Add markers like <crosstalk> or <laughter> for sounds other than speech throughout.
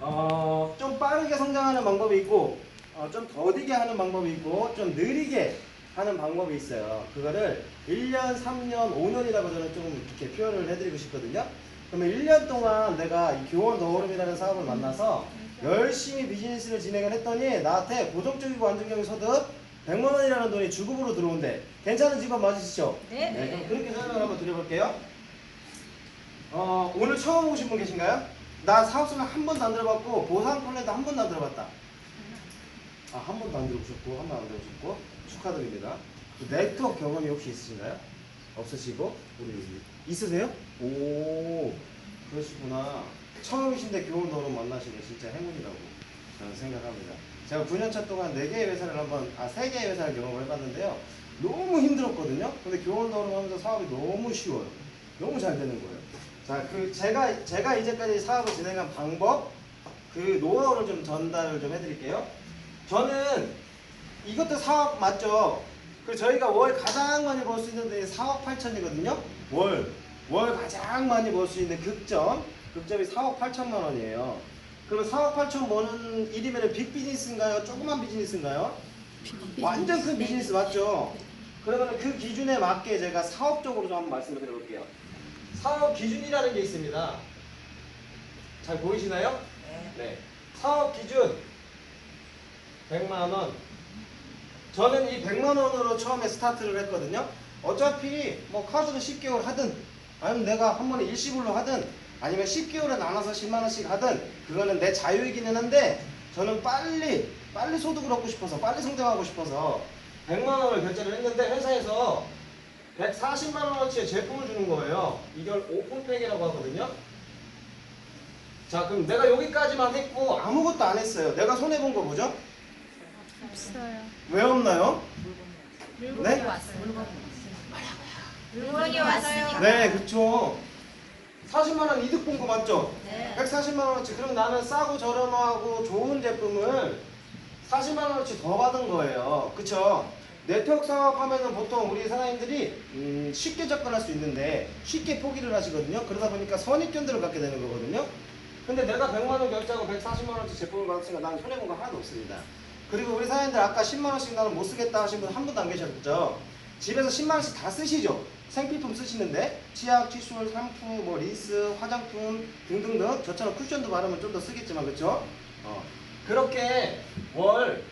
어, 좀 빠르게 성장하는 방법이 있고, 어, 좀 더디게 하는 방법이 있고, 좀 느리게 하는 방법이 있어요. 그거를 1년, 3년, 5년이라고 저는 좀 이렇게 표현을 해드리고 싶거든요. 그러면 1년 동안 내가 이 교원 더오름이라는 사업을 만나서 열심히 비즈니스를 진행을 했더니 나한테 고정적이고 안정적인 소득 100만 원이라는 돈이 주급으로 들어온대. 괜찮은 직업 맞으시죠? 네. 그럼 그렇게 설명을 한번 드려볼게요. 어, 오늘 처음 오신 분 계신가요? 나 사업소는 한 번도 안 들어봤고 보상 플랜도 한 번도 안 들어봤다. 아, 한 번도 안 들어보셨고 한 번도 안 들어보셨고 축하드립니다. 그 네트워크 경험이 혹시 있으신가요? 없으시고 우리 있으세요? 오 그러시구나. 처음이신데 만나신 게 진짜 행운이라고 저는 생각합니다. 제가 9년차 동안 4개의 회사를 한번, 아, 3개의 회사를 경험을 해봤는데요. 너무 힘들었거든요. 근데 교원 너로 하면서 사업이 너무 쉬워요. 너무 잘 되는 거예요. 자, 그, 제가, 제가 이제까지 사업을 진행한 방법, 그 노하우를 좀 전달을 좀 해드릴게요. 저는 이것도 사업 맞죠? 그 저희가 월 가장 많이 벌 수 있는 데이 4억 8천이거든요. 월. 월 가장 많이 벌 수 있는 극점. 극점이 4억 8천만 원이에요. 그러면 4억 8천 버는 일이면 빅 비즈니스인가요? 조그만 비즈니스인가요? 완전 큰 비즈니스 맞죠? 그러면 그 기준에 맞게 제가 사업적으로 좀 한번 말씀을 드려볼게요. 사업 기준이라는 게 있습니다. 잘 보이시나요? 네. 사업 기준 100만 원. 저는 이 100만 원으로 처음에 스타트를 했거든요. 어차피 뭐 카드로 10개월 하든 아니면 내가 한 번에 일시불로 하든 아니면 10개월에 나눠서 10만 원씩 하든 그거는 내 자유이기는 한데 저는 빨리 빨리 소득을 얻고 싶어서 빨리 성장하고 싶어서 100만 원을 결제를 했는데 회사에서 140만 원어치의 제품을 주는 거예요. 이걸 오픈팩이라고 하거든요. 자, 그럼 내가 여기까지만 했고 아무것도 안 했어요. 내가 손해 본 거 뭐죠? 없어요. 왜 없나요? 네? 물건이 왔으니까. 네, 그쵸. 40만 원 이득 본 거 맞죠? 네. 140만 원어치. 그럼 나는 싸고 저렴하고 좋은 제품을 40만 원어치 더 받은 거예요. 그쵸? 네트워크 사업 하면은 보통 우리 사장님들이 음, 쉽게 접근할 수 있는데 쉽게 포기를 하시거든요. 그러다 보니까 선입견들을 갖게 되는 거거든요. 근데 내가 100만 원 결제하고 140만 원어치 제품을 받았으니까 나는 손해본 거 하나도 없습니다. 그리고 우리 사장님들 아까 10만 원씩 나는 못 쓰겠다 하신 분 한 분도 안 계셨죠? 집에서 10만 원씩 다 쓰시죠? 생필품 쓰시는데 치약, 칫솔, 샴푸, 뭐 리스, 화장품 등등등 저처럼 쿠션도 바르면 좀 더 쓰겠지만 그렇죠? 어. 그렇게 월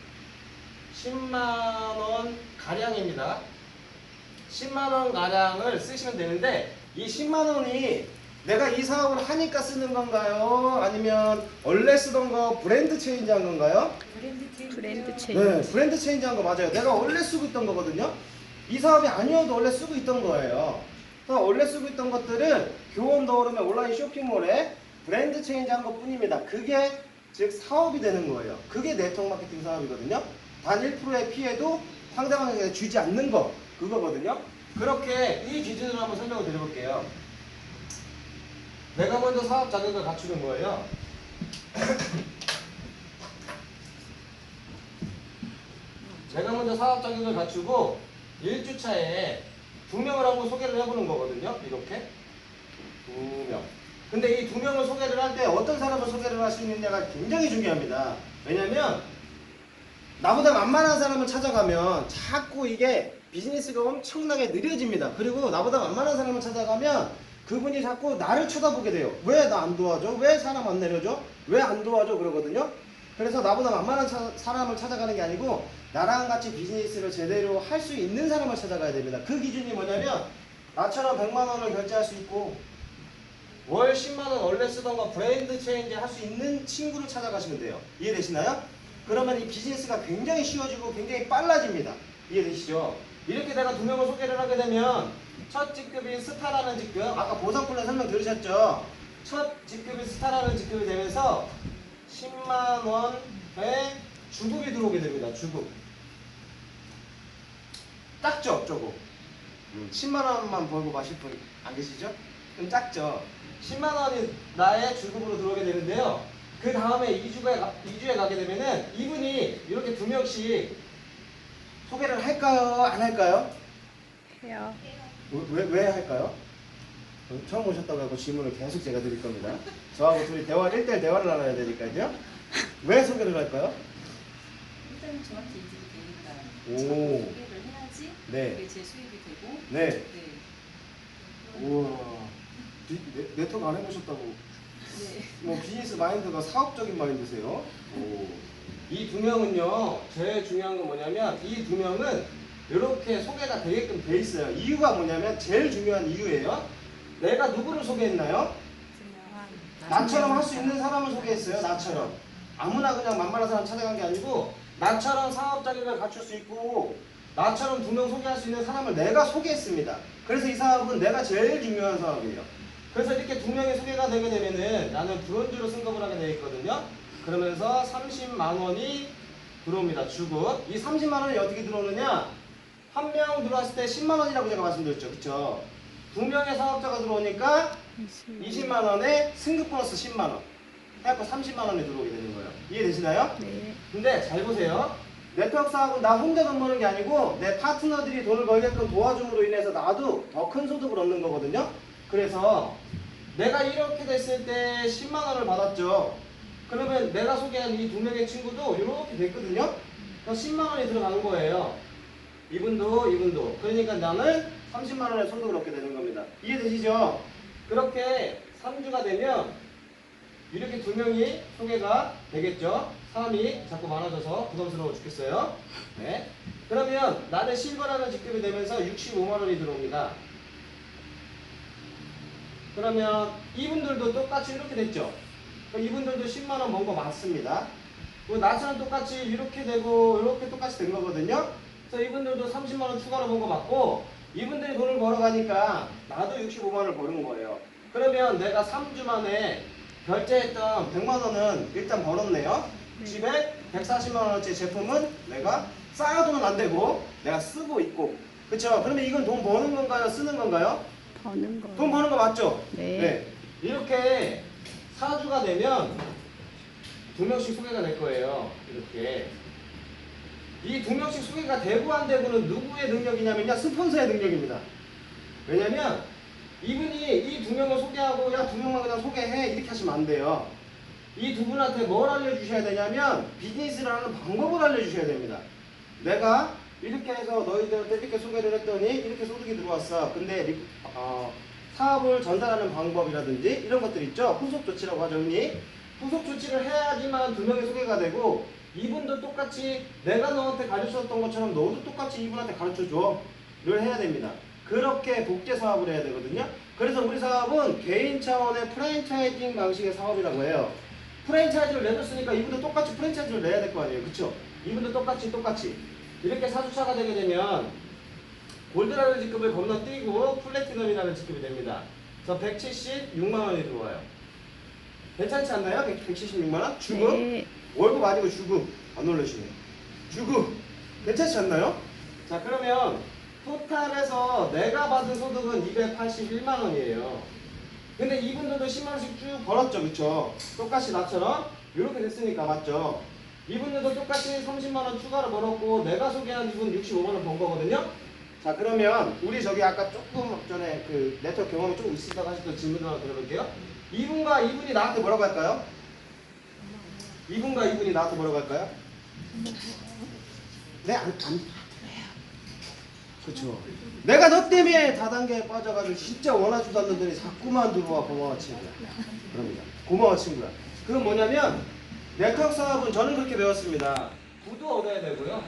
10만 원 가량입니다. 10만 원 가량을 쓰시면 되는데 이 10만 원이 내가 이 사업을 하니까 쓰는 건가요? 아니면 원래 쓰던 거 브랜드 체인지 한 건가요? 브랜드 체인. 네, 브랜드 체인지 한 거 맞아요. 내가 원래 쓰고 있던 거거든요. 이 사업이 아니어도 원래 쓰고 있던 거예요. 그래서 원래 쓰고 있던 것들은 교원 더오름의 온라인 쇼핑몰에 브랜드 체인지 한 것 뿐입니다. 그게 즉 사업이 되는 거예요. 그게 네트워크 마케팅 사업이거든요. 단 1%의 피해도 상대방에게 주지 않는 거 그거거든요. 그렇게 이 기준으로 한번 설명을 드려볼게요. 내가 먼저 사업 자격을 갖추는 거예요. <clears throat> 제가 먼저 사업 자격을 갖추고 1주차에 두 명을 한번 소개를 해보는 거거든요. 이렇게 두 명. 근데 이 두 명을 소개를 할 때 어떤 사람을 소개를 할 수 있느냐가 굉장히 중요합니다. 왜냐면 나보다 만만한 사람을 찾아가면 자꾸 이게 비즈니스가 엄청나게 느려집니다. 그리고 나보다 만만한 사람을 찾아가면 그분이 자꾸 나를 쳐다보게 돼요. 왜 나 안 도와줘? 왜 사람 안 내려줘? 왜 안 도와줘? 그러거든요. 그래서 나보다 만만한 차- 사람을 찾아가는 게 아니고 나랑 같이 비즈니스를 제대로 할 수 있는 사람을 찾아가야 됩니다. 그 기준이 뭐냐면 나처럼 100만 원을 결제할 수 있고 월 10만 원 원래 쓰던 거 브랜드 체인지 할 수 있는 친구를 찾아가시면 돼요. 이해되시나요? 그러면 이 비즈니스가 굉장히 쉬워지고 굉장히 빨라집니다. 이해되시죠? 이렇게 내가 두 명을 소개를 하게 되면 첫 직급이 스타라는 직급 아까 보상 플랜 설명 들으셨죠? 첫 직급이 스타라는 직급이 되면서 10만 원의 주급이 들어오게 됩니다. 주급. 작죠, 조금. 음, 10만 원만 벌고 마실 분 안 계시죠? 그럼 작죠. 10만 원이 나의 주급으로 들어오게 되는데요. 그 다음에 2주에, 2주에 가게 되면은 이분이 이렇게 두 명씩 소개를 할까요? 안 할까요? 해요. 왜, 왜 할까요? 처음 오셨다고 하고 질문을 계속 제가 드릴 겁니다. 저하고 둘이 대화 1대1 대화를 나눠야 되니까요. 왜 소개를 할까요? 일단 저한테 이직이 되니까 오. 저도 소개를 해야지 네. 그게 제 수입이 되고 네. 네. 우와. 비- 네, 네트워크 안 해보셨다고. 네. 뭐 비즈니스 마인드가 사업적인 마인드세요. 이두 명은요, 제일 중요한 건 뭐냐면 이 두 명은 이렇게 소개가 되게끔 돼 있어요. 이유가 뭐냐면 제일 중요한 이유예요. 내가 누구를 소개했나요? 나처럼 할 수 있는 사람을 소개했어요. 나처럼. 아무나 그냥 만만한 사람 찾아간 게 아니고 나처럼 사업 자격을 갖출 수 있고 나처럼 두 명 소개할 수 있는 사람을 내가 소개했습니다. 그래서 이 사업은 내가 제일 중요한 사업이에요. 그래서 이렇게 두 명이 소개가 되게 되면은 나는 브론즈로 승급을 하게 되어 있거든요. 그러면서 30만 원이 들어옵니다. 주급. 이 30만 원이 어떻게 들어오느냐? 한 명 들어왔을 때 10만 원이라고 제가 말씀드렸죠. 그쵸? 두 명의 사업자가 들어오니까 20만 원에 승급 보너스 10만 원. 해갖고 30만 원이 들어오게 되는 거예요. 이해되시나요? 네. 근데 잘 보세요. 네트워크 사업은 나 혼자 돈 버는 게 아니고 내 파트너들이 돈을 벌게끔 도와줌으로 인해서 나도 더 큰 소득을 얻는 거거든요. 그래서 내가 이렇게 됐을 때 10만 원을 받았죠. 그러면 내가 소개한 이 두 명의 친구도 이렇게 됐거든요. 그럼 10만 원이 들어가는 거예요. 이분도 이분도. 그러니까 나는 30만 원의 소득을 얻게 되는 겁니다. 이해되시죠? 그렇게 3주가 되면 이렇게 두 명이 소개가 되겠죠. 사람이 자꾸 많아져서 부담스러워 죽겠어요. 네. 그러면 나는 실버라는 직급이 되면서 65만 원이 들어옵니다. 그러면 이분들도 똑같이 이렇게 됐죠. 이분들도 10만 원번거 맞습니다. 그리고 나처럼 똑같이 이렇게 되고 이렇게 똑같이 된 거거든요. 그래서 이분들도 30만 원 추가로 번 거 맞고 이분들이 돈을 벌어가니까 나도 65만 원을 버는 거예요. 그러면 내가 3주 만에 결제했던 100만 원은 일단 벌었네요. 집에 140만 원어치 제품은 내가 쌓아두면 안 되고 내가 쓰고 있고 그렇죠? 그러면 이건 돈 버는 건가요? 쓰는 건가요? 버는 거. 돈 버는 거 맞죠? 네. 이렇게 사주가 되면 두 명씩 소개가 될 거예요. 이렇게. 이 두 명씩 소개가 되고 안 되고는 누구의 능력이냐면요. 스폰서의 능력입니다. 왜냐면 이분이 이 두 명을 소개하고 야 두 명만 그냥 소개해 이렇게 하시면 안 돼요. 이 두 분한테 뭘 알려주셔야 되냐면 비즈니스를 하는 방법을 알려주셔야 됩니다. 내가 이렇게 해서 너희들한테 이렇게 소개를 했더니 이렇게 소득이 들어왔어. 근데 리- 어, 사업을 전달하는 방법이라든지 이런 것들 있죠. 후속 조치라고 하죠, 흔히. 후속 조치를 해야지만 두 명이 소개가 되고 이분도 똑같이 내가 너한테 가르쳤던 것처럼 너도 똑같이 이분한테 가르쳐줘. 를 해야 됩니다. 그렇게 복제 사업을 해야 되거든요. 그래서 우리 사업은 개인 차원의 프랜차이징 방식의 사업이라고 해요. 프랜차이즈를 내줬으니까 이분도 똑같이 프랜차이즈를 내야 될 거 아니에요. 그쵸? 이분도 똑같이 똑같이. 이렇게 사주차가 되게 되면 골드라는 직급을 건너뛰고 플래티넘이라는 직급이 됩니다. 그래서 176만 원이 들어와요. 괜찮지 않나요? 176만 원? 주급? 네. 월급 아니고 주급. 안 놀라시네. 주급. 괜찮지 않나요? 자, 그러면 토탈에서 내가 받은 소득은 281만 원이에요. 근데 이분들도 10만 원씩 쭉 벌었죠, 그쵸? 똑같이 나처럼 이렇게 됐으니까 맞죠? 이분들도 똑같이 30만 원 추가로 벌었고 내가 소개한 이분 65만 원 번 거거든요. 자, 그러면 우리 저기 아까 조금 전에 그 네트워크 경험이 좀 있으시다고 하셨던 질문 하나 들어볼게요. 이분과 이분이 나한테 뭐라고 할까요? 이분과 이분이 나한테 뭐라고 할까요? 네, 안, 안, 그쵸. 내가 너 때문에 다단계에 빠져가지고 진짜 원하지도 않는더니 자꾸만 들어와 고마워 친구야. 그럽니다. 고마워 친구야. 그건 뭐냐면 네트워크 사업은 저는 그렇게 배웠습니다. 부도 얻어야 되고요.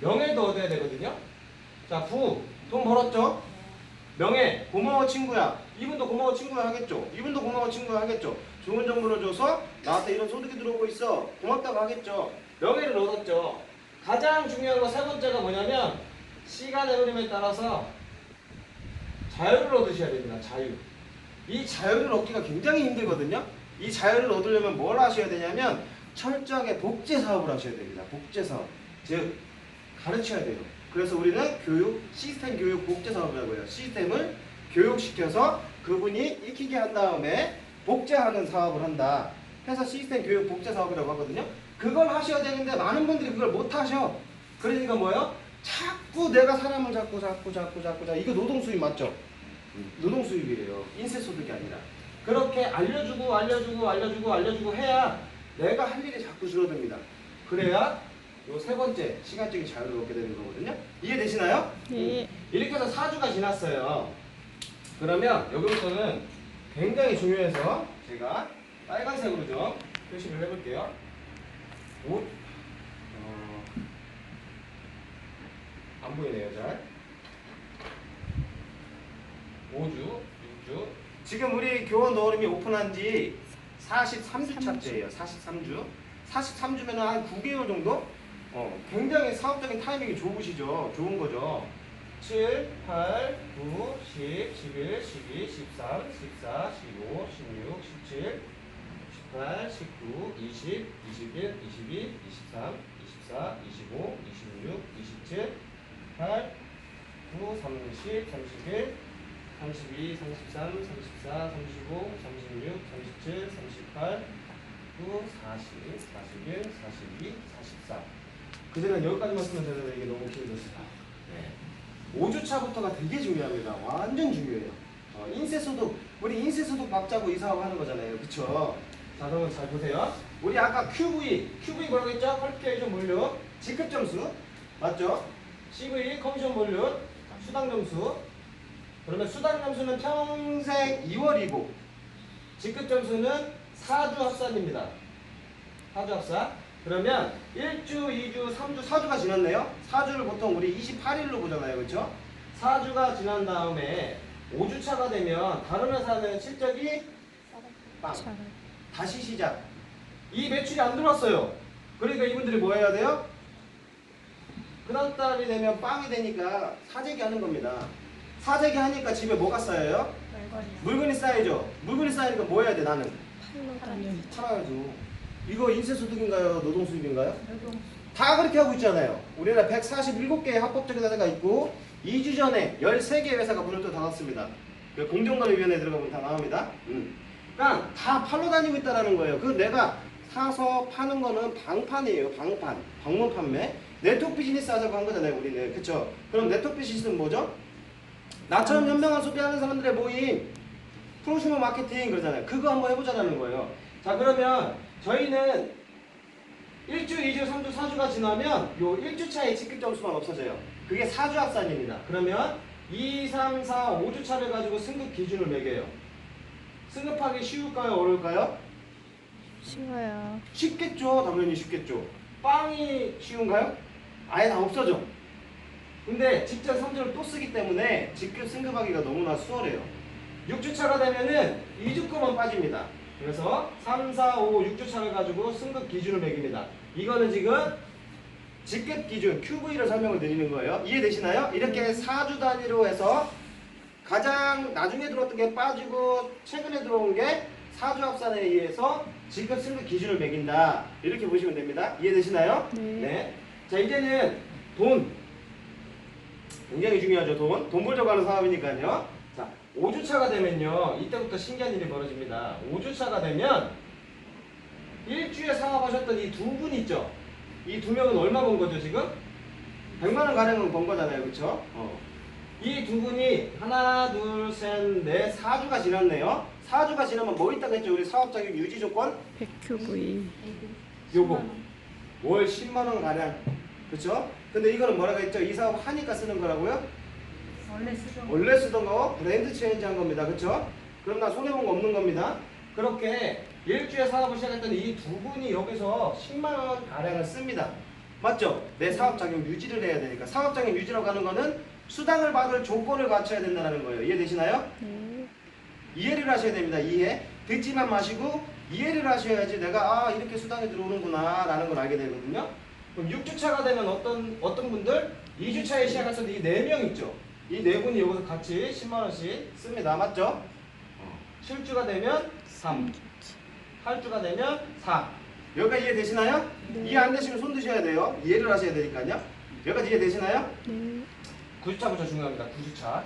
명예도 얻어야 되거든요. 자, 부. 돈 벌었죠? 명예. 고마워 친구야. 이분도 고마워 친구야 하겠죠. 이분도 고마워 친구야 하겠죠. 좋은 정보를 줘서 나한테 이런 소득이 들어오고 있어. 고맙다고 하겠죠. 명예를 얻었죠. 가장 중요한 거 세 번째가 뭐냐면 시간의 흐름에 따라서 자유를 얻으셔야 됩니다. 자유. 이 자유를 얻기가 굉장히 힘들거든요. 이 자유를 얻으려면 뭘 하셔야 되냐면 철저하게 복제 사업을 하셔야 됩니다. 복제 사업. 즉 가르쳐야 돼요. 그래서 우리는 교육, 시스템 교육 복제 사업이라고 해요. 시스템을 교육시켜서 그분이 익히게 한 다음에 복제하는 사업을 한다. 해서 시스템 교육 복제 사업이라고 하거든요. 그걸 하셔야 되는데 많은 분들이 그걸 못 하셔. 그러니까 뭐예요? 자꾸 내가 사람을 잡고 잡고 잡고 잡고 잡고 이거 노동 수입 맞죠? 노동 수입이래요. 인세 소득이 아니라. 그렇게 알려주고 알려주고 알려주고 알려주고 해야 내가 할 일이 자꾸 줄어듭니다. 그래야 요 세 번째 시간적인 자유를 얻게 되는 거거든요. 이해되시나요? 네. 이렇게 해서 4주가 지났어요. 그러면 여기부터는 굉장히 중요해서 제가 빨간색으로 좀 표시를 해볼게요. 옷, 어, 안 보이네요, 잘. 5주, 6주. 지금 우리 교원 너울림이 오픈한 지 43주 차째예요. 43주. 43주면 한 9개월 정도? 어, 굉장히 사업적인 타이밍이 좋으시죠. 좋은 거죠. 7, 8, 9, 10, 11, 12, 13, 14, 15, 16, 17, 18, 19, 20, 21, 22, 23, 24, 25, 26, 27, 8, 9, 30, 31, 32, 33, 34, 35, 36, 37, 38, 9, 40, 41, 42, 44. 그제는 여기까지만 쓰면 되는데 이게 너무 길어졌어요. 네. 5주차부터가 되게 중요합니다. 완전 중요해요. 어, 인세소득, 우리 인세소득 박자고 이 사업 하는 거잖아요. 그쵸? 자, 그러면 잘 보세요. 우리 아까 QV, QV 뭐라고 했죠? 퀄리피케이션 몰류, 직급 점수. 맞죠? CV, 커미션 몰류, 수당 점수. 그러면 수당 점수는 평생 2월이고, 직급 점수는 4주 합산입니다. 4주 합산. 그러면 1주, 2주, 3주, 4주가 지났네요. 4주를 보통 우리 28일로 보잖아요. 그렇죠? 4주가 지난 다음에 5주차가 되면 다른 회사는 실적이 빵. 잘. 다시 시작. 이 매출이 안 들어왔어요. 그러니까 이분들이 뭐 해야 돼요? 그 다음 달이 되면 빵이 되니까 사재기 하는 겁니다. 사재기 하니까 집에 뭐가 쌓여요? 물건이 쌓이죠. 물건이 쌓이니까 뭐 해야 돼 나는? 팔로. 팔아야죠. 이거 인세소득인가요? 노동수입인가요? 다 그렇게 하고 있잖아요. 우리나라 147개의 합법적인 회사가 있고 2주 전에 13개의 회사가 문을 또 닫았습니다. 그 공정거래위원회에 들어가면 다 나옵니다. 음. 그러니까 다 팔러 다니고 있다라는 거예요. 그 내가 사서 파는 거는 방판이에요. 방판. 방문 판매. 네트워크 비즈니스 하자고 한 거잖아요. 우리는. 그쵸? 그럼 네트워크 비즈니스는 뭐죠? 나처럼 현명한 소비하는 사람들의 모임. 프로슈머 마케팅 그러잖아요. 그거 한번 해보자라는 거예요. 자 그러면 저희는 1주, 2주, 3주, 4주가 지나면 요 1주차의 직급 점수만 없어져요. 그게 4주 합산입니다. 그러면 2, 3, 4, 5주 차를 가지고 승급 기준을 매겨요. 승급하기 쉬울까요? 어려울까요? 쉬워요. 쉽겠죠. 당연히 쉽겠죠. 빵이 쉬운가요? 아예 다 없어져. 근데 직전 성적을 또 쓰기 때문에 직급 승급하기가 너무나 수월해요. 6주차가 되면은 2주 거만 빠집니다. 그래서 3, 4, 5, 6주차를 가지고 승급 기준을 매깁니다. 이거는 지금 직급 기준 QV를 설명을 드리는 거예요. 이해되시나요? 이렇게 4주 단위로 해서 가장 나중에 들어왔던 게 빠지고 최근에 들어온 게 4주 합산에 의해서 직급 승급 기준을 매긴다. 이렇게 보시면 됩니다. 이해되시나요? 네. 자 이제는 돈 굉장히 중요하죠 돈. 돈 벌려고 하는 사업이니까요. 자 5주차가 되면요 이때부터 신기한 일이 벌어집니다. 5주차가 되면 일주에 사업하셨던 이 두 분 있죠. 이 두 명은 얼마 번 거죠 지금? 100만 원 가량은 번 거잖아요, 그렇죠? 이두 분이 하나, 둘, 셋, 넷, 4주가 지났네요. 4주가 지나면 뭐 있다고 했죠? 우리 사업 자격 유지 조건 100QV. 요거 월 10만 원 가량 그쵸? 근데 이거는 뭐라고 했죠? 이 사업 하니까 쓰는 거라고요? 원래 쓰던 원래 쓰던 거 브랜드 체인지 한 겁니다 그쵸? 그럼 나 손해본 거 없는 겁니다 그렇게 일주에 사업을 시작했던 이두 분이 여기서 10만 원 가량을 씁니다 맞죠? 내 사업 자격 유지를 해야 되니까 사업 자격 유지라고 하는 거는 수당을 받을 조건을 갖춰야 된다는 거예요 이해되시나요? 네. 이해를 하셔야 됩니다. 이해. 듣지만 마시고 이해를 하셔야지 내가 아 이렇게 수당이 들어오는구나 라는 걸 알게 되거든요. 그럼 6주차가 되면 어떤 어떤 분들 2주차에 시작하셔서 이네 명 있죠. 이 네 분이 여기서 같이 10만 원씩 씁니다. 맞죠? 7주가 되면 3, 8주가 되면 4. 여기까지 이해 되시나요? 네. 이해 안 되시면 손 드셔야 돼요. 이해를 하셔야 되니까요. 여기까지 이해 되시나요? 네. 9주차부터 중요합니다. 9주차.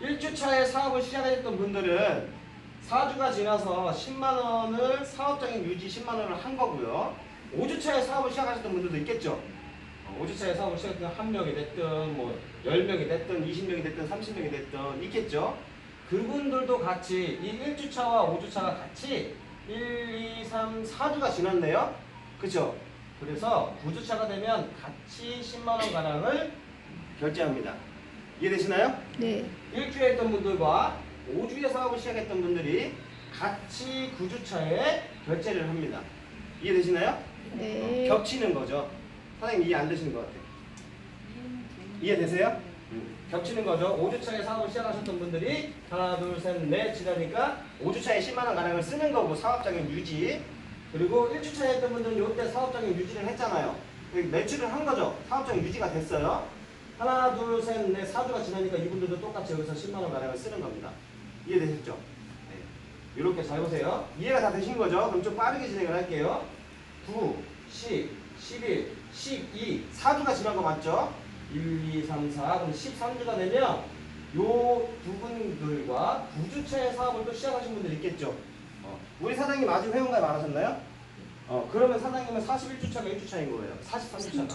1주차에 사업을 시작했던 분들은 4주가 지나서 10만 원을 사업적인 유지 10만 원을 한 거고요. 5주차에 사업을 시작하셨던 분들도 있겠죠. 어, 5주차에 사업을 시작했던 한 명이 됐든 뭐 10명이 됐든 20명이 됐든 30명이 됐든 있겠죠. 그분들도 같이 이 1주차와 5주차가 같이 1, 2, 3, 4주가 지났네요. 그죠? 그래서 9주차가 되면 같이 10만 원 가량을 결제합니다. 이해되시나요? 네. 1주에 했던 분들과 5주에 사업을 시작했던 분들이 같이 9주차에 결제를 합니다. 이해되시나요? 네. 겹치는 거죠. 사장님 이해 안 되시는 것 같아요. 이해되세요? 겹치는 거죠. 5주차에 사업을 시작하셨던 분들이 하나, 둘, 셋, 넷 지나니까 5주차에 10만 원 가량을 쓰는 거고 사업장의 유지. 그리고 1주차에 했던 분들은 이때 사업장의 유지를 했잖아요. 매출을 한 거죠. 사업장 유지가 됐어요. 하나, 둘, 셋, 넷, 4주가 지나니까 이분들도 똑같이 여기서 10만 원 가량을 쓰는 겁니다. 이해되셨죠? 네. 이렇게 잘 보세요. 이해가 다 되신 거죠? 그럼 좀 빠르게 진행을 할게요. 9, 10, 11, 12, 4주가 지난 거 맞죠? 1, 2, 3, 4, 그럼 13주가 되면 요 두 분들과 9주차의 사업을 또 시작하신 분들 있겠죠? 어, 우리 사장님 아직 회원가입 안 하셨나요? 어, 그러면 사장님은 41주차가 1주차인 거예요. 43주차가.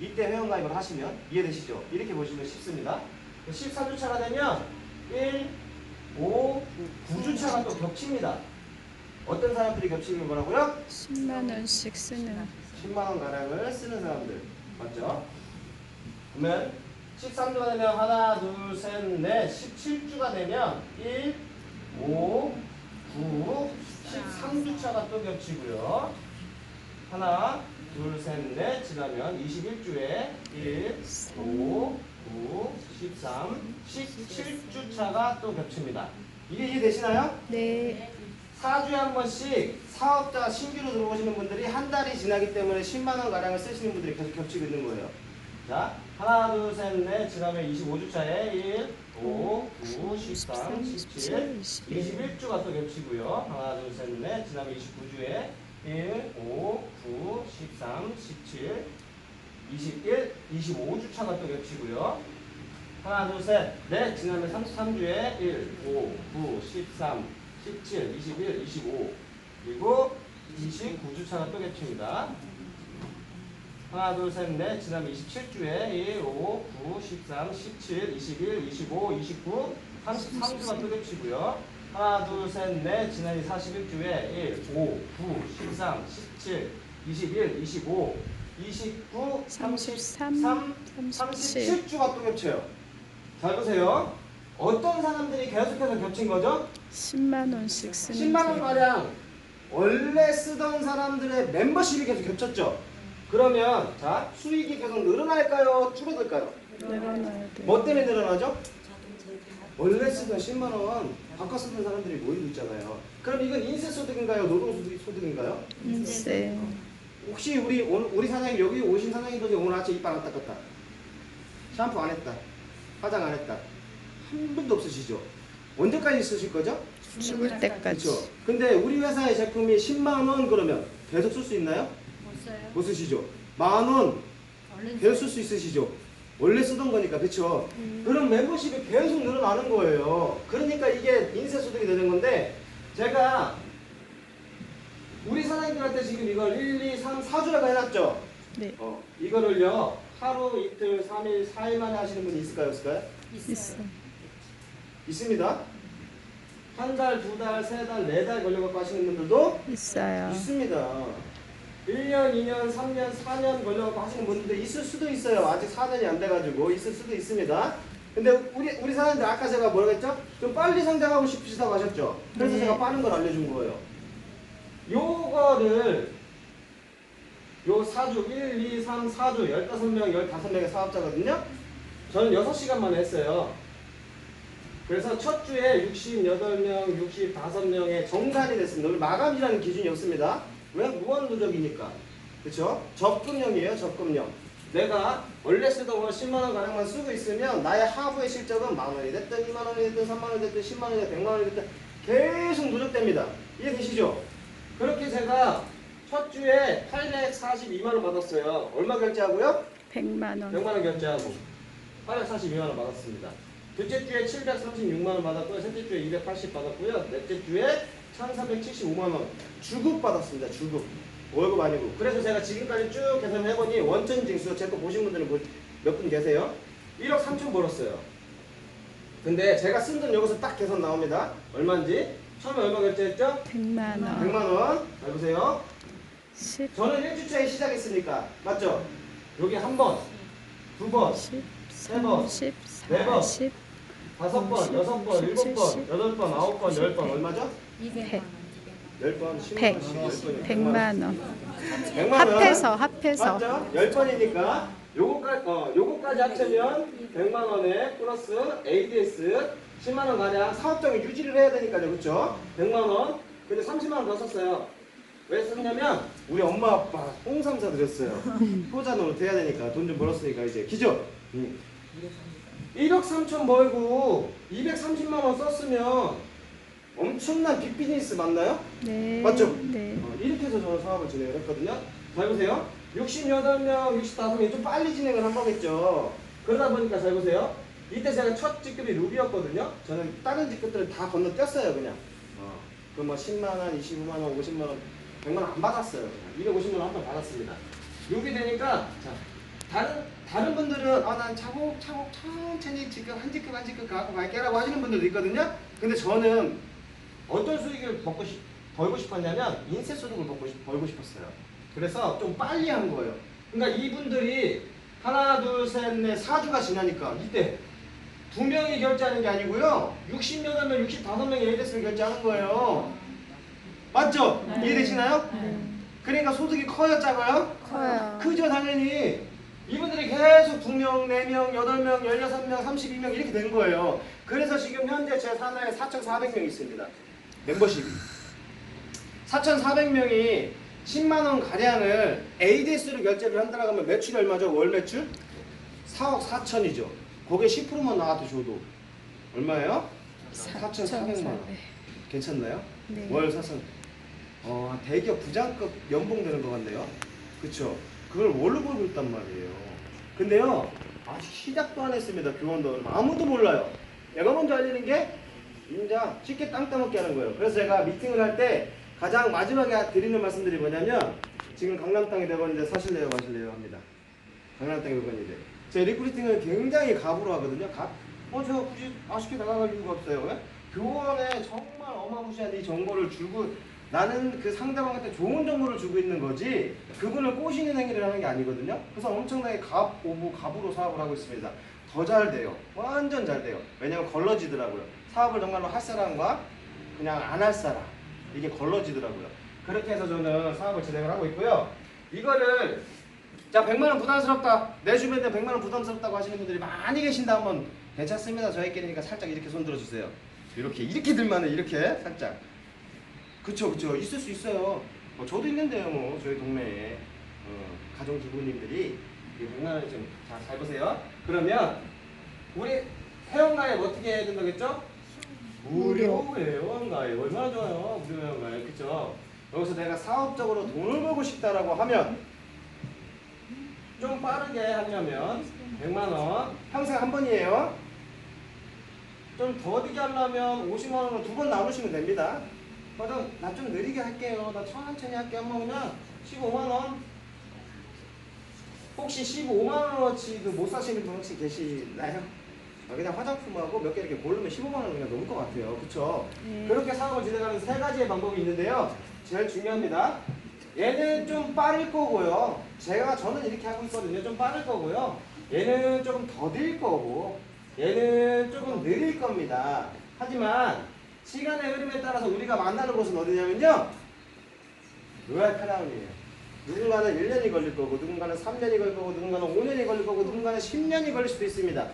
이때 회원가입을 하시면 이해되시죠? 이렇게 보시면 쉽습니다. 14주차가 되면 1, 5, 9주차가 또 겹칩니다. 어떤 사람들이 겹치는 거라고요? 10만 원씩 쓰는 10만 원 가량을 쓰는 사람들 맞죠? 그러면 13주가 되면 하나, 둘, 셋, 넷, 17주가 되면 1, 5, 9, 13주차가 또 겹치고요. 하나, 둘, 셋, 넷 지나면 21주에 1, 5, 9, 13, 17주차가 또 겹칩니다. 이게 이해되시나요? 네. 4주에 한 번씩 사업자 신규로 들어오시는 분들이 한 달이 지나기 때문에 10만 원 가량을 쓰시는 분들이 계속 겹치고 있는 거예요. 자, 하나, 둘, 셋, 넷 지나면 25주차에 1, 5, 9, 13, 17, 21주가 또 겹치고요. 하나, 둘, 셋, 넷 지나면 29주에 1, 5, 9, 13, 17, 21, 25주차가 또 겹치고요. 하나, 둘, 셋, 넷 지나면 33주에 1, 5, 9, 13, 17, 21, 25 그리고 29주차가 또 겹칩니다. 하나, 둘, 셋, 넷 지나면 27주에 1, 5, 9, 13, 17, 21, 25, 29, 33주가 또 겹치고요. 하나, 둘, 셋, 넷 지나면 41주에 1, 5, 9, 13, 17, 21, 25, 29, 33, 33, 37. 37주가 또 겹쳐요. 잘 보세요. 어떤 사람들이 계속해서 겹친 거죠? 10만 원씩 쓰는 10만 원 가량 원래 쓰던 사람들의 멤버십이 계속 겹쳤죠. 그러면 자 수익이 계속 늘어날까요? 줄어들까요? 늘어나야 돼. 뭐 때문에 늘어나죠? 원래 쓰던 10만 원 바꿔 쓰던 사람들이 모이고 있잖아요. 그럼 이건 인세 소득인가요? 노동 소득 소득인가요? 인세. 혹시 우리 오늘 우리 사장님 여기 오신 사장님들이 오늘 아침 이빨 안 닦았다. 샴푸 안 했다. 화장 안 했다. 한 분도 없으시죠? 언제까지 쓰실 거죠? 죽을 때까지. 그렇죠. 근데 우리 회사의 제품이 10만 원 그러면 계속 쓸 수 있나요? 못 써요. 못 쓰시죠. 만 원 얼른 계속 쓸 수 있으시죠. 원래 쓰던 거니까 그렇죠. 그럼 멤버십이 계속 늘어나는 거예요. 그러니까 이게 인쇄 소득이 되는 건데 제가 우리 사장님들한테 지금 이걸 1, 2, 3, 4주라고 해놨죠. 네. 어, 이거를요 하루 이틀 3일 4일 만에 하시는 분이 있을까요 없을까요? 있어요. 있어. 있습니다. 한 달, 두 달, 세 달, 네 달 걸려갖고 하시는 분들도 있어요. 있습니다. 1년, 2년, 3년, 4년 걸려갖고 하시는 분들도 있을 수도 있어요. 아직 4년이 안 돼가지고 있을 수도 있습니다. 근데 우리 우리 사람들 아까 제가 뭐라고 했죠? 좀 빨리 성장하고 싶으시다고 하셨죠? 그래서 네. 제가 빠른 걸 알려준 거예요. 요거를 요 사주 1, 2, 3, 4주 15명, 15명의 사업자거든요. 저는 6시간만 했어요. 그래서 첫 주에 68명, 65명의 정산이 됐습니다. 오늘 마감이라는 기준이 없습니다. 왜? 무한 누적이니까. 그렇죠? 적금형이에요, 적금형. 내가 원래 쓰던 걸 10만 원 가량만 쓰고 있으면 나의 하부의 실적은 만 원이 됐든 2만 원이 됐든 3만 원이 됐든 10만 원이 됐든 100만 원이 됐든 계속 누적됩니다. 이해되시죠? 그렇게 제가 첫 주에 842만 원 받았어요. 얼마 결제하고요? 100만 원. 100만 원 결제하고 842만 원 받았습니다. 둘째 주에 736만 원 받았고요. 셋째 주에 280 받았고요. 넷째 주에 1375만 원 주급 받았습니다. 주급. 월급 아니고. 그래서 제가 지금까지 쭉 계산해보니 원천 징수 제 거 보신 분들은 몇 분 계세요? 1억 3천 벌었어요. 근데 제가 쓴 돈 여기서 딱 계산 나옵니다. 얼마인지? 처음에 얼마 결제했죠? 100만 원. 100만 원. 잘 보세요. 10, 저는 1주차에 시작했으니까. 맞죠? 여기 한 번, 두 번, 10, 세 번, 30, 네 번, 40, 다섯 번, 여섯 번, 일곱 번, 여덟 번, 아홉 번, 열 번. 얼마죠? 200만 원, 200만 열 번, 10만 백. 100만 원. 100만 원. 합해서 합해서 맞죠? 열 번이니까 요거까지 어 요거까지 합치면 100만 원에 플러스 ADS 10만 원 가량 사업장을 유지를 해야 되니까요, 그렇죠? 100만 원. 근데 30만 원 더 썼어요. 왜 썼냐면 우리 엄마 아빠 홍삼 사드렸어요. 효자 노릇 해야 되니까 돈 좀 벌었으니까 이제 기죠? 음. 1억 3천 벌고 230만 원 썼으면 엄청난 빅 비즈니스 맞나요? 네. 맞죠? 네. 어, 이렇게 해서 저는 사업을 진행을 했거든요. 잘 보세요. 68명, 65명이 좀 빨리 진행을 한 거겠죠. 그러다 보니까 잘 보세요. 이때 제가 첫 직급이 루비였거든요. 저는 다른 직급들을 다 건너뛰었어요, 그냥. 어, 그뭐 10만원, 25만원, 50만원, 100만원 안 받았어요. 250만원 한 번 받았습니다. 루비 되니까, 자, 다른, 다른 분들은, 아, 난 차곡차곡 천천히 직급, 한 직급, 한 직급 갖고 갈게 라고 하시는 분들도 있거든요. 근데 저는 어떤 수익을 벌고, 싶, 벌고 싶었냐면 인세 소득을 벌고, 싶, 벌고 싶었어요. 그래서 좀 빨리 한 거예요. 그러니까 이분들이 하나, 둘, 셋, 넷, 4주가 지나니까 이때 두 명이 결제하는 게 아니고요. 68명, 65명이 ADS를 결제하는 거예요. 맞죠? 네. 이해되시나요? 네. 그러니까 소득이 커요, 작아요? 커요. 크죠, 당연히. 이분들이 계속 2명, 4명, 8명, 16명, 32명 이렇게 된 거예요. 그래서 지금 현재 제 산하에 4,400명이 있습니다. 멤버십이. 4,400명이 10만 원 가량을 ADS로 결제를 한다고 하면 매출이 얼마죠? 월 매출? 4억 4천이죠. 거기에 10%만 나와도 줘도 얼마예요? 4,400만 원. 괜찮나요? 네. 월 사선 어, 대기업 부장급 연봉 되는 것 같네요. 그쵸? 그걸 월로 벌고 있단 말이에요. 근데요, 아직 시작도 안 했습니다. 교원도 아무도 몰라요. 내가 먼저 알리는 게 인자 쉽게 땅 따먹게 하는 거예요. 그래서 제가 미팅을 할 때 가장 마지막에 드리는 말씀들이 뭐냐면 지금 강남 땅이 되버는데 사실래요, 마실래요 합니다. 강남 땅이 되버는데 제 리크루팅을 굉장히 갑으로 하거든요. 갑? 어, 제가 굳이 아쉽게 나가갈 이유가 없어요. 왜? 교원에 정말 어마무시한 이 정보를 주고 나는 그 상대방한테 좋은 정보를 주고 있는 거지 그분을 꼬시는 행위를 하는 게 아니거든요. 그래서 엄청나게 갑, 오부, 갑으로 사업을 하고 있습니다. 더 잘 돼요. 완전 잘 돼요. 왜냐면 걸러지더라고요. 사업을 정말로 할 사람과 그냥 안 할 사람 이게 걸러지더라고요. 그렇게 해서 저는 사업을 진행을 하고 있고요. 이거를 자 100만 원 부담스럽다. 내 주변에 100만 원 부담스럽다고 하시는 분들이 많이 계신다 하면 괜찮습니다. 저희끼리니까 살짝 이렇게 손 들어주세요. 이렇게 이렇게 들면은 이렇게 살짝. 그쵸 그쵸 있을 수 있어요. 어, 저도 있는데요 뭐 저희 동네에 어, 가정주부님들이 이 100만 원을 좀잘 보세요. 그러면 우리 회원가입 어떻게 해야 된다겠죠? 무료 회원가입 얼마나 좋아요 무료 회원가입 그쵸? 여기서 내가 사업적으로 돈을 벌고 싶다라고 하면 좀 빠르게 하려면 100만 원 평생 한 번이에요. 좀 더디게 하려면 50만 원을 두 번 나누시면 됩니다. 저는 나좀 느리게 할게요. 나 천천히 할게 하면 그냥 15만 원. 혹시 15만 원어치 그못 사시는 분 혹시 계시나요? 어, 그냥 화장품하고 몇 개 이렇게 고르면 15만 원 그냥 넘을 것 같아요. 그쵸? 네. 그렇게 사업을 진행하는 세 가지의 방법이 있는데요. 제일 중요합니다. 얘는 좀 빠를 거고요. 제가 저는 이렇게 하고 있거든요. 좀 빠를 거고요. 얘는 조금 더딜 거고, 얘는 조금 느릴 겁니다. 하지만 시간의 흐름에 따라서 우리가 만나는 곳은 어디냐면요. 로얄 크라운이에요. 누군가는 1년이 걸릴 거고, 누군가는 3년이 걸릴 거고, 누군가는 5년이 걸릴 거고, 누군가는 10년이 걸릴 수도 있습니다.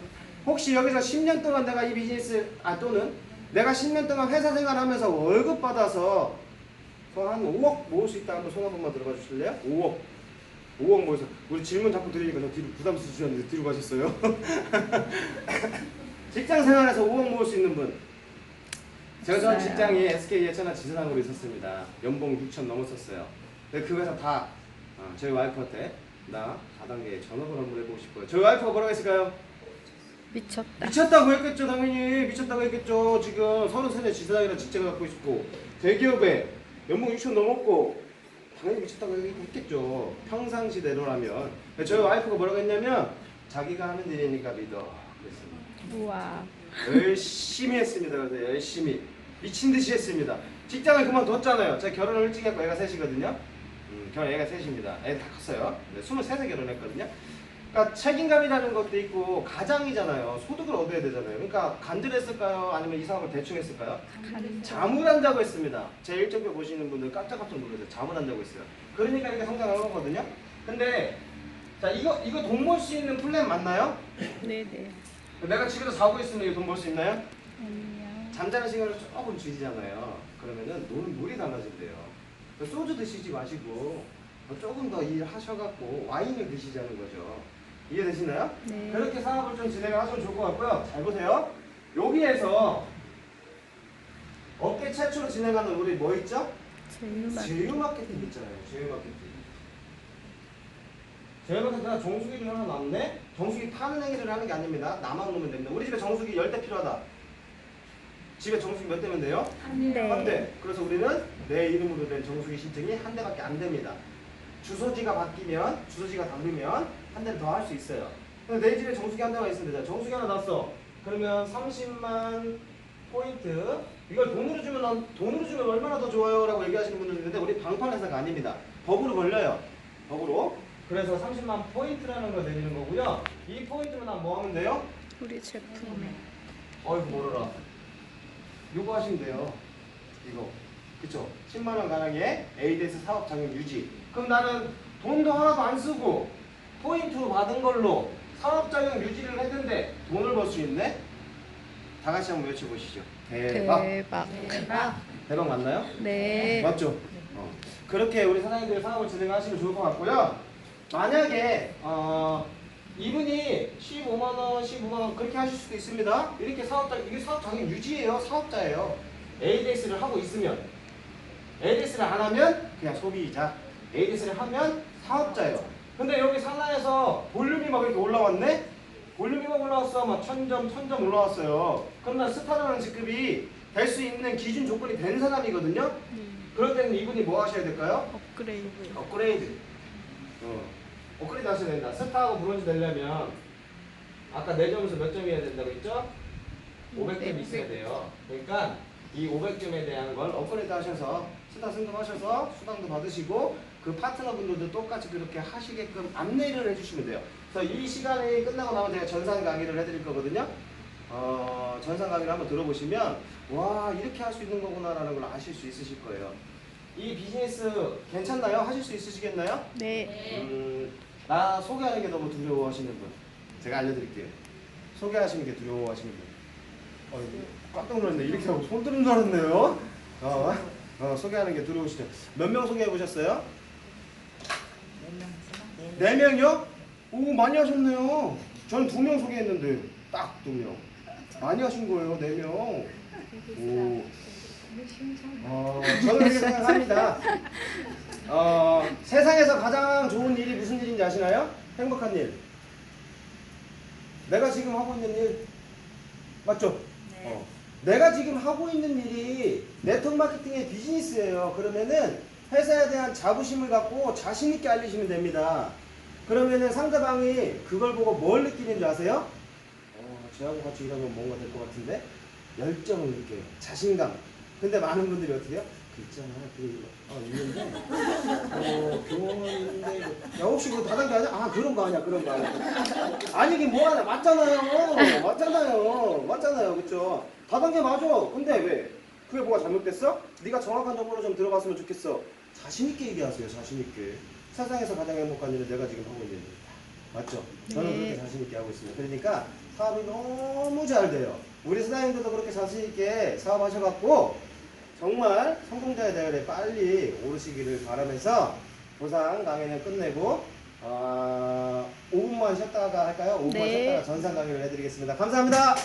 혹시 여기서 10년 동안 내가 이 비즈니스, 아, 또는 내가 10년 동안 회사 생활하면서 월급 받아서 한 5억 모을 수 있다 한번 손 한 번만 들어봐 주실래요? 5억. 5억 모여서 우리 질문 자꾸 드리니까 저 뒤로 부담스러우셨는데 뒤로 가셨어요. <laughs> 직장 생활에서 5억 모을 수 있는 분. 제가 전. 직장이 SK 예천한 지사장으로 있었습니다. 연봉 6천 넘었었어요. 근데 그 회사 다 어, 저희 와이프한테 나 4단계 전업을 한번 해보고 싶어요. 저희 와이프가 뭐라고 했을까요? 미쳤다. 미쳤다고 했겠죠 당연히 미쳤다고 했겠죠 지금 33세 지사장이라는 직장을 갖고 있고 대기업에 연봉 6천 넘었고 당연히 미쳤다고 했겠죠. 평상시대로라면. 저희 와이프가 뭐라고 했냐면 자기가 하는 일이니까 믿어. 그랬습니다. 우와. 열심히 했습니다. 그래서 열심히 미친 듯이 했습니다. 직장을 그만뒀잖아요. 제가 결혼을 일찍 했고 애가 셋이거든요. 음, 결혼 애가 셋입니다. 애다 컸어요. 네, 23세 결혼했거든요. 그러니까 책임감이라는 것도 있고 가장이잖아요. 소득을 얻어야 되잖아요. 그러니까 간절했을까요? 아니면 이 사업을 대충 했을까요? 잠을 안 자고 했습니다. 제 일정표 보시는 분들 깜짝깜짝 놀라세요. 잠을 안 자고 있어요. 그러니까 이렇게 성장을 한 거거든요. 근데 자 이거 이거 돈 벌 수 있는 플랜 맞나요? 네네. 내가 집에서 자고 있으면 이거 돈 벌 수 있나요? 아니요. 잠자는 시간을 조금 줄이잖아요. 그러면은 노는 물이 달라진대요. 소주 드시지 마시고 조금 더 일하셔갖고 와인을 드시자는 거죠. 이해되시나요? 네. 그렇게 사업을 좀 진행을 하시면 좋을 것 같고요. 잘 보세요. 여기에서 업계 최초로 진행하는 우리 뭐 있죠? 제휴 마케팅 있잖아요. 제휴 마케팅. 제휴 마케팅가 정수기를 하나 놨네? 정수기 타는 행위를 하는 게 아닙니다. 나만 놓으면 됩니다. 우리 집에 정수기 10대 필요하다. 집에 정수기 몇 대면 돼요? 네. 한 대. 그래서 우리는 내 이름으로 된 정수기 신청이 한 대밖에 안 됩니다. 주소지가 바뀌면, 주소지가 다르면 한 대를 더 할 수 있어요. 근데 내 집에 정수기 한 대만 있으면 되잖아. 정수기 하나 놨어. 그러면 30만 포인트. 이걸 돈으로 주면 난- 돈으로 주면 얼마나 더 좋아요 라고 얘기하시는 분들 있는데 우리 방판 회사가 아닙니다. 법으로 걸려요. 법으로. 그래서 30만 포인트라는 걸 내리는 거고요. 이 포인트로 난뭐 하면 돼요? 우리 제품에. 어이구 모르라. 요거 하시면 돼요. 이거. 그쵸? 10만원 가량의 ADS 사업 장려 유지. 그럼 나는 돈도 하나도 안 쓰고 포인트로 받은 걸로 사업 장려 유지를 했는데 돈을 벌 수 있네? 다 같이 한번 외쳐보시죠. 대박. 대박. 대박 맞나요? 네. 맞죠? 어. 그렇게 우리 사장님들 사업을 진행하시면 좋을 것 같고요. 만약에 어, 이분이 15만 원, 15만 원 그렇게 하실 수도 있습니다. 이렇게 사업자 이게 사업 자격 유지예요. 사업자예요. ADS를 하고 있으면 ADS를 안 하면 그냥 소비자. ADS를 하면 사업자예요. 근데 여기 상단에서 볼륨이 막 이렇게 올라왔네? 볼륨이 막 올라왔어. 막 천점, 천점 올라왔어요. 그럼 난 스타라는 직급이 될 수 있는 기준 조건이 된 사람이거든요. 그럴 때는 이분이 뭐 하셔야 될까요? 업그레이드. 업그레이드. 어. 업그레이드 하셔야 된다. 스타하고 브론즈 되려면 아까 4점에서 몇 점이어야 된다고 했죠? 500점 있어야 돼요. 그러니까 이 500점에 대한 걸 업그레이드 하셔서 스타 승급하셔서 수당도 받으시고 그 파트너분들도 똑같이 그렇게 하시게끔 안내를 해주시면 돼요. 그래서 이 시간이 끝나고 나면 제가 전산 강의를 해드릴 거거든요. 어, 전산 강의를 한번 들어보시면 와 이렇게 할 수 있는 거구나라는 걸 아실 수 있으실 거예요. 이 비즈니스 괜찮나요? 하실 수 있으시겠나요? 네. 음, 나 소개하는 게 너무 두려워하시는 분 제가 알려드릴게요. 소개하시는 게 두려워하시는 분. 어, 깜짝 놀랐네. 이렇게 하고 손 드는 줄 알았네요. 어, 어, 소개하는 게 두려우시죠. 몇 명 소개해 보셨어요? 네 명이요? 오 많이 하셨네요. 저는 두명 소개했는데 딱 두 명. 많이 하신 거예요, 네 명. 오. 어, 저는 이렇게 생각합니다. <laughs> 어, 세상에서 가장 좋은 일이 무슨 일인지 아시나요? 행복한 일. 내가 지금 하고 있는 일. 맞죠? 어. 내가 지금 하고 있는 일이 네트워크 마케팅의 비즈니스예요. 그러면은 회사에 대한 자부심을 갖고 자신 있게 알리시면 됩니다. 그러면은 상대방이 그걸 보고 뭘 느끼는 줄 아세요? 어, 쟤하고 같이 일하면 뭔가 될 것 같은데 열정을 느껴요. 자신감. 근데 많은 분들이 어떻게 해요? 그 있잖아. 그 어, 있는데 어, 교원인데 야 혹시 그거 다단계 아니야? 아 그런 거 아니야 그런 거 아니야. 아니긴 뭐 하냐 맞잖아요. 맞잖아요. 맞잖아요. 그쵸? 다단계 맞아. 근데 왜? 그게 뭐가 잘못됐어? 네가 정확한 정보를 좀 들어갔으면 좋겠어. 자신 있게 얘기하세요. 자신 있게. 세상에서 가장 행복한 일은 내가 지금 하고 있는 일이다. 맞죠? 저는 네. 그렇게 자신 있게 하고 있습니다. 그러니까 사업이 너무 잘 돼요. 우리 사장님들도 그렇게 자신 있게 사업하셔갖고 정말 성공자의 대열에 빨리 오르시기를 바라면서 보상 강의는 끝내고 어, 5분만 쉬었다가 할까요? 5분만 네. 쉬었다가 전산 강의를 해드리겠습니다. 감사합니다.